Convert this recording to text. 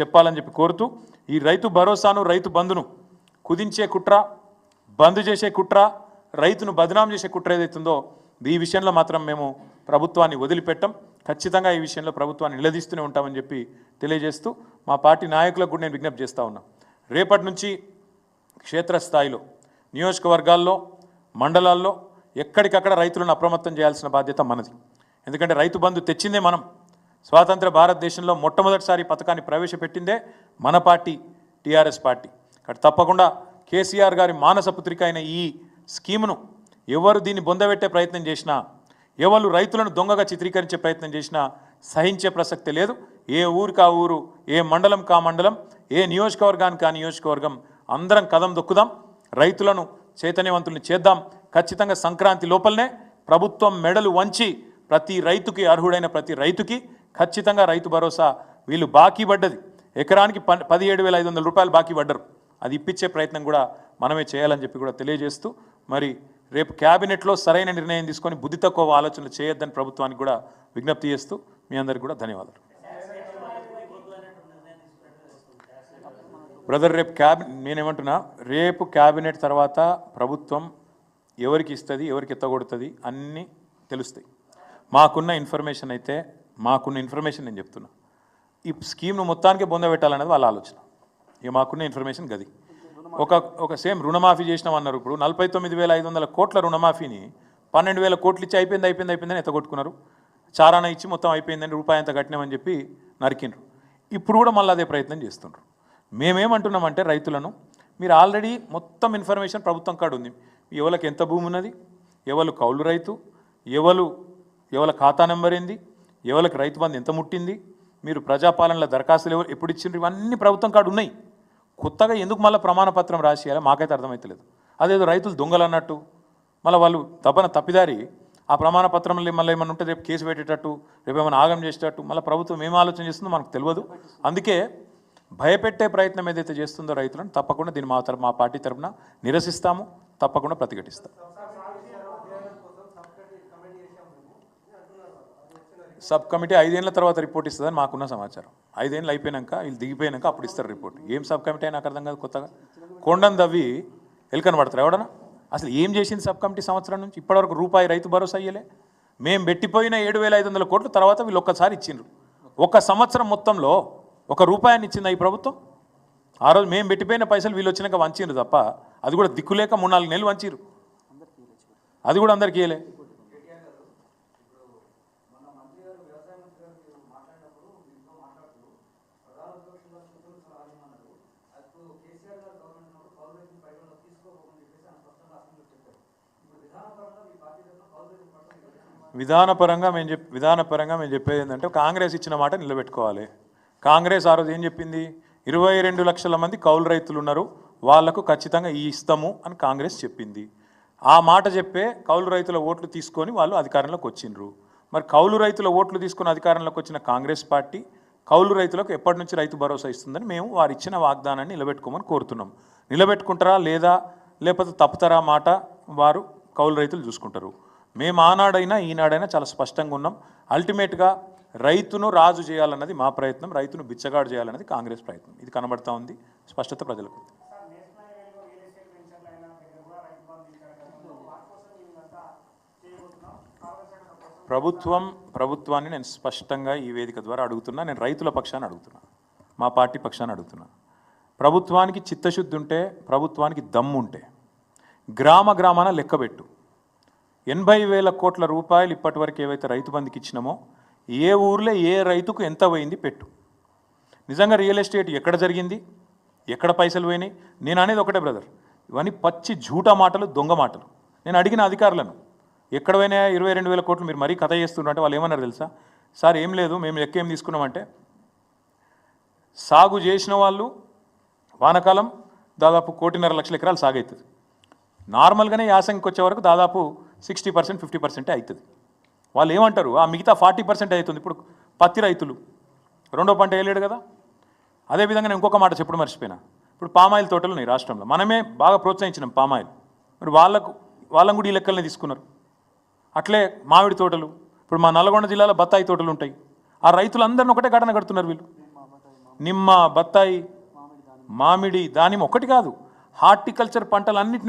చెప్పాలని చెప్పి కోరుతూ ఈ రైతు భరోసాను రైతు బంధును కుదించే కుట్ర బంద్ చేసే కుట్ర రైతును బదనాం చేసే కుట్ర ఏదైతుందో ఈ విషయంలో మాత్రం మేము ప్రభుత్వాన్ని వదిలిపెట్టం. ఖచ్చితంగా ఈ విషయంలో ప్రభుత్వాన్ని నిలదీస్తూనే ఉంటామని చెప్పి తెలియజేస్తూ మా పార్టీ నాయకులకు కూడా నేను విజ్ఞప్తి చేస్తూ ఉన్నా. రేపటి నుంచి క్షేత్రస్థాయిలో నియోజకవర్గాల్లో మండలాల్లో ఎక్కడికక్కడ రైతులను అప్రమత్తం చేయాల్సిన బాధ్యత మనది. ఎందుకంటే రైతు బంధు తెచ్చిందే మనం. స్వాతంత్ర భారతదేశంలో మొట్టమొదటిసారి పథకాన్ని ప్రవేశపెట్టిందే మన పార్టీ టీఆర్ఎస్ పార్టీ. కాబట్టి తప్పకుండా కేసీఆర్ గారి మానస పుత్రిక అయిన ఈ స్కీమును ఎవరు దీన్ని బొందబెట్టే ప్రయత్నం చేసినా ఎవరు రైతులను దొంగగా చిత్రీకరించే ప్రయత్నం చేసినా సహించే ప్రసక్తి లేదు. ఏ ఊరికి ఆ ఊరు ఏ మండలం కా మండలం ఏ నియోజకవర్గానికి ఆ నియోజకవర్గం అందరం కదం దొక్కుదాం. రైతులను చైతన్యవంతుల్ని చేద్దాం. ఖచ్చితంగా సంక్రాంతి లోపలనే ప్రభుత్వం మెడలు వంచి ప్రతి రైతుకి అర్హుడైన ప్రతి రైతుకి ఖచ్చితంగా రైతు భరోసా వీళ్ళు బాకీ పడ్డది. ఎకరానికి ప పదిహేడు వేల ఐదు వందల రూపాయలు బాకీ పడ్డరు. అది ఇప్పించే ప్రయత్నం కూడా మనమే చేయాలని చెప్పి కూడా తెలియజేస్తూ మరి రేపు క్యాబినెట్లో సరైన నిర్ణయం తీసుకొని బుద్ధి తక్కువ ఆలోచనలు చేయొద్దని ప్రభుత్వానికి కూడా విజ్ఞప్తి చేస్తూ మీ అందరికీ కూడా ధన్యవాదాలు. బ్రదర్ రేపు క్యాబి నేనేమంటున్నా రేపు క్యాబినెట్ తర్వాత ప్రభుత్వం ఎవరికి ఇస్తుంది ఎవరికి ఎత్తగొడుతుంది అన్నీ తెలుస్తాయి. మాకున్న ఇన్ఫర్మేషన్ అయితే మాకున్న ఇన్ఫర్మేషన్ నేను చెప్తున్నా. ఈ స్కీమ్ను మొత్తానికి బొందబెట్టాలనేది వాళ్ళ ఆలోచన. ఇక మాకున్న ఇన్ఫర్మేషన్ గది. ఒక ఒక సేమ్ రుణమాఫీ చేసినాం అన్నారు ఇప్పుడు. నలభై తొమ్మిది వేల ఐదు వందల కోట్ల రుణమాఫీని పన్నెండు వేల కోట్లు ఇచ్చి అయిపోయింది అయిపోయింది అయిపోయిందని ఎత్తగొట్టుకున్నారు. చారాన ఇచ్చి మొత్తం అయిపోయిందని రూపాయి అంత కట్టినామని చెప్పి నరికిండ్రు. ఇప్పుడు కూడా మళ్ళీ అదే ప్రయత్నం చేస్తుండ్రు. మేమేమంటున్నామంటే రైతులను మీరు ఆల్రెడీ మొత్తం ఇన్ఫర్మేషన్ ప్రభుత్వం కాడ ఉంది. ఎవరికి ఎంత భూమి ఉన్నది? ఎవరు కౌలు రైతు? ఎవరు ఎవరి ఖాతా నెంబర్ ఏంది? ఎవరికి రైతు బంధు ఎంత ముట్టింది? మీరు ప్రజాపాలనలో దరఖాస్తులు ఎవరు ఎప్పుడు ఇచ్చిండ్రు? ఇవన్నీ ప్రభుత్వం కాడ ఉన్నాయి. కొత్తగా ఎందుకు మళ్ళీ ప్రమాణపత్రం రాసేయాలి? మాకైతే అర్థమవుతలేదు అదేదో రైతులు దొంగలు అన్నట్టు. మళ్ళీ వాళ్ళు తప్పన తప్పిదారి ఆ ప్రమాణ పత్రంలో మళ్ళీ ఏమైనా ఉంటే రేపు కేసు పెట్టేటట్టు రేపు ఏమైనా ఆగం చేసేటట్టు మళ్ళీ ప్రభుత్వం ఏం ఆలోచన చేస్తుందో మనకు తెలియదు. అందుకే భయపెట్టే ప్రయత్నం ఏదైతే చేస్తుందో రైతులను తప్పకుండా దీన్ని మా తరపు మా పార్టీ తరపున నిరసిస్తాము తప్పకుండా ప్రతిఘటిస్తాం సబ్ కమిటీ ఐదేళ్ళ తర్వాత రిపోర్ట్ ఇస్తుందని మాకున్న సమాచారం. ఐదేళ్ళు అయిపోయినాక వీళ్ళు దిగిపోయినాక అప్పుడు ఇస్తారు రిపోర్ట్. ఏం సబ్ కమిటీ అయినా నాకు అర్థం కాదు కొత్తగా. కొండను దవ్వి ఎలుకని పడతారు ఎవడనా అసలు ఏం చేసింది సబ్ కమిటీ సంవత్సరం నుంచి? ఇప్పటివరకు రూపాయి రైతు భరోసా అయ్యలే మేము పెట్టిపోయిన ఏడు వేల ఐదు వందల కోట్లు తర్వాత వీళ్ళు ఒక్కసారి ఇచ్చిండ్రు. ఒక సంవత్సరం మొత్తంలో ఒక రూపాయిని ఇచ్చిందా ఈ ప్రభుత్వం? ఆ రోజు మేము పెట్టిపోయిన పైసలు వీళ్ళు వచ్చినాక వంచిండ్రు తప్ప అది కూడా దిక్కులేక మూడు నాలుగు నెలలు వంచిరు అది కూడా అందరికీ విధానపరంగా మేము చెప్ విధానపరంగా మేము చెప్పేది ఏంటంటే కాంగ్రెస్ ఇచ్చిన మాట నిలబెట్టుకోవాలి. కాంగ్రెస్ ఆ రోజు ఏం చెప్పింది? ఇరవై రెండు లక్షల మంది కౌలు రైతులు ఉన్నారు. వాళ్ళకు ఖచ్చితంగా ఈ ఇస్తాము అని కాంగ్రెస్ చెప్పింది. ఆ మాట చెప్పే కౌలు రైతుల ఓట్లు తీసుకొని వాళ్ళు అధికారంలోకి వచ్చిండ్రు. మరి కౌలు రైతుల ఓట్లు తీసుకొని అధికారంలోకి వచ్చిన కాంగ్రెస్ పార్టీ కౌలు రైతులకు ఎప్పటి నుంచి రైతు భరోసా ఇస్తుందని మేము వారు ఇచ్చిన వాగ్దానాన్ని నిలబెట్టుకోమని కోరుతున్నాం. నిలబెట్టుకుంటారా లేదా లేకపోతే తప్పుతారా మాట వారు కౌలు రైతులు చూసుకుంటారు. మేము ఆనాడైనా ఈనాడైనా చాలా స్పష్టంగా ఉన్నాం. అల్టిమేట్గా రైతును రాజు చేయాలన్నది మా ప్రయత్నం రైతును బిచ్చగాడు చేయాలన్నది కాంగ్రెస్ ప్రయత్నం. ఇది కనబడతా ఉంది. స్పష్టత ప్రజలకు. ప్రభుత్వం ప్రభుత్వాన్ని నేను స్పష్టంగా ఈ వేదిక ద్వారా అడుగుతున్నా నేను రైతుల పక్షాన్ని అడుగుతున్నా మా పార్టీ పక్షాన్ని అడుగుతున్నా. ప్రభుత్వానికి చిత్తశుద్ధి ఉంటే ప్రభుత్వానికి దమ్ము ఉంటే గ్రామ గ్రామాన లెక్కబెట్టు ఎనభై వేల కోట్ల రూపాయలు ఇప్పటివరకు ఏవైతే రైతు బంధుకి ఇచ్చినామో ఏ ఊర్లో ఏ రైతుకు ఎంత పోయింది పెట్టు. నిజంగా రియల్ ఎస్టేట్ ఎక్కడ జరిగింది? ఎక్కడ పైసలు పోయినాయి? నేను అనేది ఒకటే బ్రదర్. ఇవన్నీ పచ్చి జూటా మాటలు దొంగ మాటలు. నేను అడిగిన అధికారులను ఎక్కడ పోయినా ఇరవై రెండు వేల కోట్లు మీరు మరీ కథ చేస్తుంటే వాళ్ళు ఏమన్నారు తెలుసా? సార్ ఏం లేదు మేము లెక్క ఏం తీసుకున్నామంటే సాగు చేసిన వాళ్ళు వానకాలం దాదాపు కోటిన్నర లక్షల ఎకరాలు సాగు అవుతుంది నార్మల్గానే యాసంగికి వచ్చే వరకు దాదాపు సిక్స్టీ పర్సెంట్ ఫిఫ్టీ పర్సెంటే అవుతుంది వాళ్ళు ఏమంటారు? ఆ మిగతా ఫార్టీ పర్సెంట్ అవుతుంది. ఇప్పుడు పత్తి రైతులు రెండో పంట వేయలేడు కదా? అదేవిధంగా నేను ఇంకొక మాట చెప్పుడు మర్చిపోయినా. ఇప్పుడు పామాయిల్ తోటలు ఉన్నాయి రాష్ట్రంలో. మనమే బాగా ప్రోత్సహించినాం పామాయిల్. మరి వాళ్ళకు వాళ్ళని కూడా ఈ లెక్కలనే తీసుకున్నారు. అట్లే మామిడి తోటలు ఇప్పుడు మా నల్గొండ జిల్లాలో బత్తాయి తోటలు ఉంటాయి. ఆ రైతులందరిని ఒకటే ఘటన కడుతున్నారు వీళ్ళు. నిమ్మ బత్తాయి మామిడి దానిమ్మ. ఒకటి కాదు. హార్టికల్చర్ పంటలన్నింటినీ కూడా